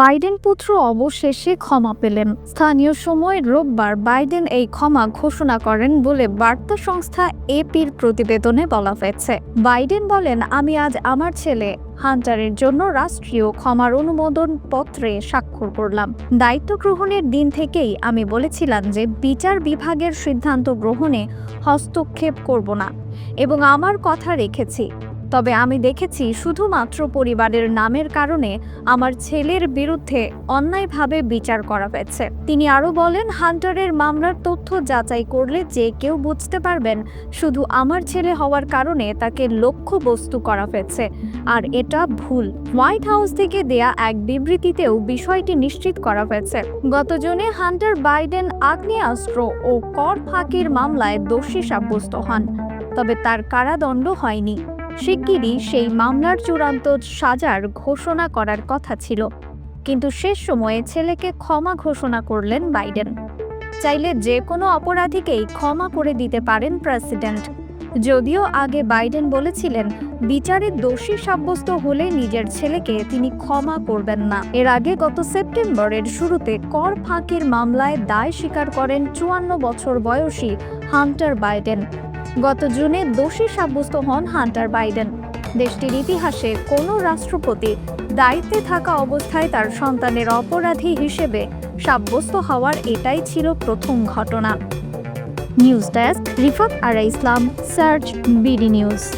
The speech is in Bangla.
বাইডেন পুত্র অবশেষে ক্ষমা পেলেন। স্থানীয় সময় রোববার বাইডেন এই ক্ষমা ঘোষণা করেন বলে বার্তা সংস্থা এপির প্রতিবেদনে বলা হয়েছে। বাইডেন বলেন, আমি আজ আমার ছেলে হান্টারের জন্য রাষ্ট্রীয় ক্ষমার অনুমোদন পত্রে স্বাক্ষর করলাম। দায়িত্ব গ্রহণের দিন থেকেই আমি বলেছিলাম যে বিচার বিভাগের সিদ্ধান্ত গ্রহণে হস্তক্ষেপ করব না এবং আমার কথা রেখেছি। তবে আমি দেখেছি শুধুমাত্র পরিবারের নামের কারণে আমার ছেলের বিরুদ্ধে অন্যায়ভাবে বিচার করা হয়েছে। তিনি আরও বলেন, হান্টারের মামলার তথ্য যাচাই করলে যে কেউ বুঝতে পারবেন শুধু আমার ছেলে হওয়ার কারণে তাকে লক্ষ্যবস্তু করা হয়েছে। আর এটা ভুল। হোয়াইট হাউস থেকে দেয়া এক বিবৃতিতেও বিষয়টি নিশ্চিত করা হয়েছে। গত জুনে হান্টার বাইডেন আগ্নেয়াস্ত্র ও কর ফাঁকির মামলায় দোষী সাব্যস্ত হন, তবে তার কারাদণ্ড হয়নি। শিগগিরই সেই মামলার চূড়ান্ত সাজার ঘোষণা করার কথা ছিল। কিন্তু শেষ সময়ে ছেলেকে ক্ষমা ঘোষণা করলেন বাইডেন। চাইলে যে কোনো অপরাধীকেই ক্ষমা করে দিতে পারেন প্রেসিডেন্ট। যদিও আগে বাইডেন বলেছিলেন বিচারে দোষী সাব্যস্ত হলে নিজের ছেলেকে তিনি ক্ষমা করবেন না। এর আগে গত সেপ্টেম্বরের শুরুতে কর ফাঁকির মামলায় দায় স্বীকার করেন চুয়ান্ন বছর বয়সী হান্টার বাইডেন। গত জুনে দোষী সাব্যস্ত হন হান্টার বাইডেন। দেশটির ইতিহাসে কোনো রাষ্ট্রপতি দায়িত্বে থাকা অবস্থায় তার সন্তানের অপরাধী হিসেবে সাব্যস্ত হওয়ার এটাই ছিল প্রথম ঘটনা। News desk, Rifat Ara Islam, search, BD news.